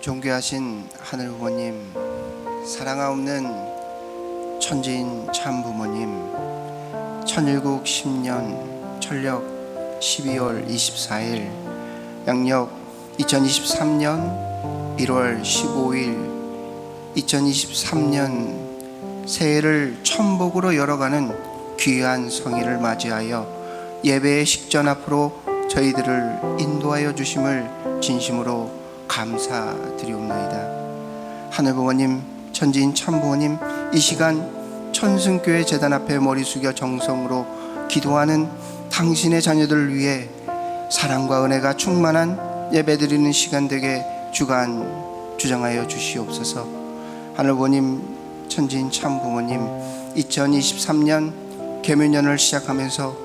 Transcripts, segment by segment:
존귀하신 하늘 부모님, 사랑아 없는 천지인 참 부모님, 천일국 10년 철력 12월 24일 양력 2023년 1월 15일 2023년 새해를 천복으로 열어가는 귀한 성의를 맞이하여 예배의 식전 앞으로 저희들을 인도하여 주심을 진심으로 감사드리옵나이다. 하늘 부모님, 천지인 참 부모님, 이 시간 천승교회 재단 앞에 머리 숙여 정성으로 기도하는 당신의 자녀들을 위해 사랑과 은혜가 충만한 예배드리는 시간 되게 주간 주장하여 주시옵소서. 하늘 부모님, 천지인 참 부모님, 2023년 개묘년을 시작하면서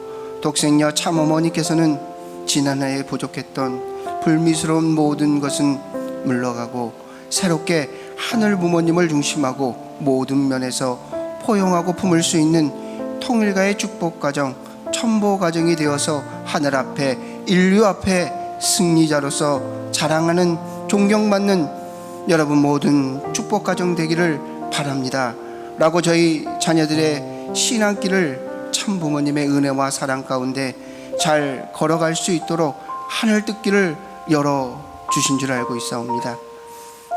독생녀 참 어머니께서는 지난해에 부족했던 불미스러운 모든 것은 물러가고 새롭게 하늘 부모님을 중심하고 모든 면에서 포용하고 품을 수 있는 통일가의 축복 가정, 천보 가정이 되어서 하늘 앞에 인류 앞에 승리자로서 자랑하는 존경받는 여러분 모든 축복 가정 되기를 바랍니다. 라고 저희 자녀들의 신앙길을 참 부모님의 은혜와 사랑 가운데 잘 걸어갈 수 있도록 하늘 뜻길을 열어 주신 줄 알고 있사옵니다.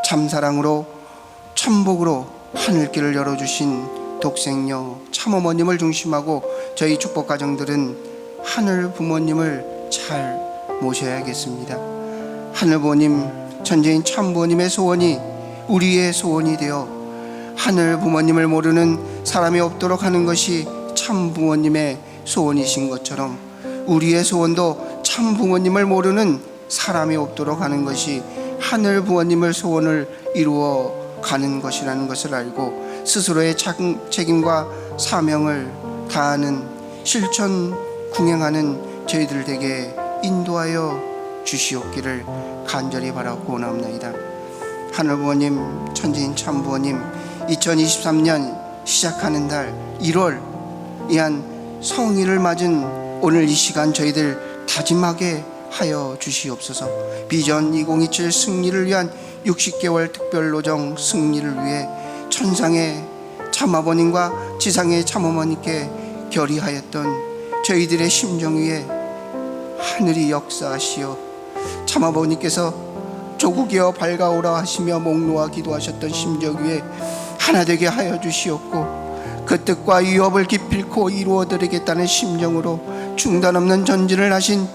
참 사랑으로 천복으로 하늘길을 열어 주신 독생녀 참 어머님을 중심하고 저희 축복 가정들은 하늘 부모님을 잘 모셔야겠습니다. 하늘 부모님 천재인 참 부모님의 소원이 우리의 소원이 되어 하늘 부모님을 모르는 사람이 없도록 하는 것이 참 부모님의 소원이신 것처럼 우리의 소원도 참 부모님을 모르는 사람이 없도록 하는 것이 하늘 부모님을 소원을 이루어 가는 것이라는 것을 알고 스스로의 책- 책임과 사명을 다하는 실천 궁행하는 저희들 에게 인도하여 주시옵기를 간절히 바라고 원합니다. 하늘 부모님, 천지인 참 부모님, 2023년 시작하는 달 1월 이한 성의를 맞은 오늘 이 시간 저희들 다짐하게 하여 주시옵소서. 비전 2027 승리를 위한 60개월 특별 노정 승리를 위해 천상의 참아버님과 지상의 참어머니께 결의하였던 저희들의 심정 위에 하늘이 역사하시어 참아버님께서 조국이여 밝아오라 하시며 목 놓아 기도하셨던 심정 위에 하나 되게 하여 주시옵고 그 뜻과 위협을 기필코 이루어 드리겠다는 심정으로 중단 없는 전진을 하신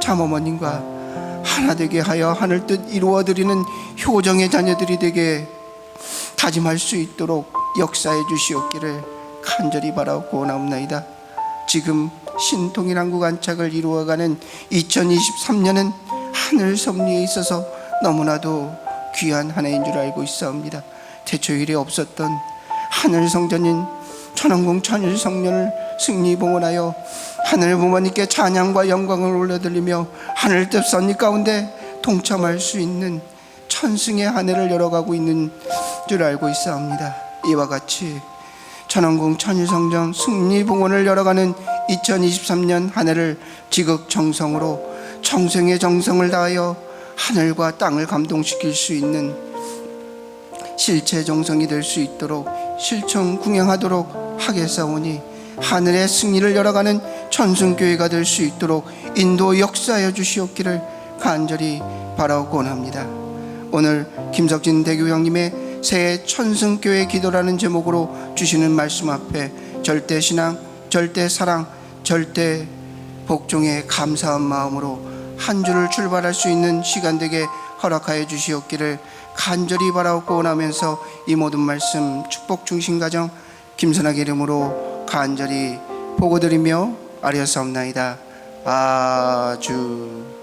참어머님과 하나 되게 하여 하늘 뜻 이루어 드리는 효정의 자녀들이 되게 다짐할 수 있도록 역사해 주시옵기를 간절히 바라고 나옵나이다. 지금 신통일한국 안착을 이루어가는 2023년은 하늘 섭리에 있어서 너무나도 귀한 한 해인 줄 알고 있사옵니다. 태초일에 없었던 하늘 성전인 천왕궁 천일 성년을 승리 봉헌하여 하늘 부모님께 찬양과 영광을 올려드리며 하늘 뜻 선리 가운데 동참할 수 있는 천승의 한 해를 열어가고 있는 줄 알고 있사옵니다. 이와 같이 천왕궁 천일성전 승리 봉헌을 열어가는 2023년 한 해를 지극정성으로 정성의 정성을 다하여 하늘과 땅을 감동시킬 수 있는 실체 정성이 될 수 있도록 실천 궁행하도록 하겠사오니 하늘의 승리를 열어가는 천승교회가 될 수 있도록 인도 역사하여 주시옵기를 간절히 바라고 원합니다. 오늘 김석진 대교 형님의 새해 천승교회 기도라는 제목으로 주시는 말씀 앞에 절대 신앙, 절대 사랑, 절대 복종의 감사한 마음으로 한 주를 출발할 수 있는 시간 되게 허락하여 주시옵기를 간절히 바라고 원하면서 이 모든 말씀 축복 중심 가정 김선학의 이름으로 간절히 보고드리며 아뢰었사옵나이다. 아주